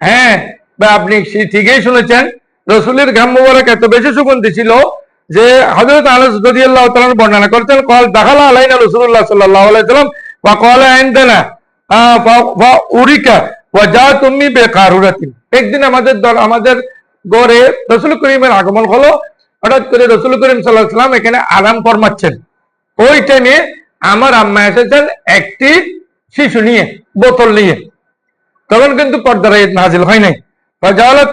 হ্যাঁ সুগন্ধি ছিল যে হজরত যদি আল্লাহ বর্ণনা করতেন কল দেখালা আলাইনা রসুল্লাহ সাল্লাহ বা কল আইন দেনা উরিকা যা তুমি বেকার একদিন আমাদের আমাদের গড়ে রসুল করিমের আগমন হলো হঠাৎ করে রসুল করিম সাল্লাহ সাল্লাম এখানে আরাম ফরমাচ্ছেন। ওই টাইমে আমার আম্মা এসেছেন একটি শিশু নিয়ে, বোতল নিয়ে। তখন কিন্তু পর্দার নাজিল হয় নাই। ফাজালাত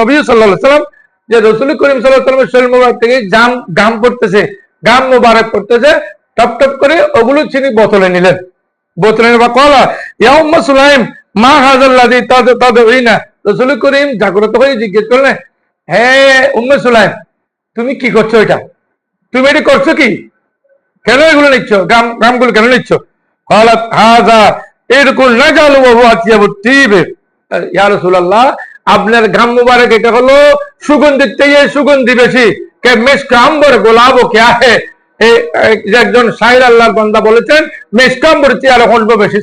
নবী যে রাসূল করিম গাম গাম মোবারক টপ টপ করে ওগুলো বোতলে নিলেন। বোতলে বা কলা রসুল করিম জাগ্রত হয়ে জিজ্ঞেস করলেন, হে উম্মে সুলাই তুমি কি করছ এটা? তুমি এটা করছ কি? কেন এগুলো নিচ্ছ? গ্রাম, গ্রামগুলো কেন নিচ্ছ? হলাত হাজা, এরকম না জানো বাবু আতিয়াবু আপনার ঘাম মুবারক এটা হলো সুগন্ধি সুগন্ধি বেশি। কে মেশকাম্বর গোলাপ ও কে একজন শায়ের আল্লাহ বান্দা বলেছেন মেশকাম্বর তিয়ার হলব বেশি।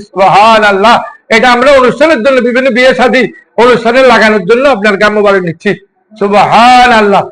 এটা আমরা অনুষ্ঠানের জন্য বিভিন্ন বিয়ে শাদী অনুষ্ঠানে লাগানোর জন্য আপনার গ্রাম্য বাড়ি নিচ্ছি। সুবহান আল্লাহ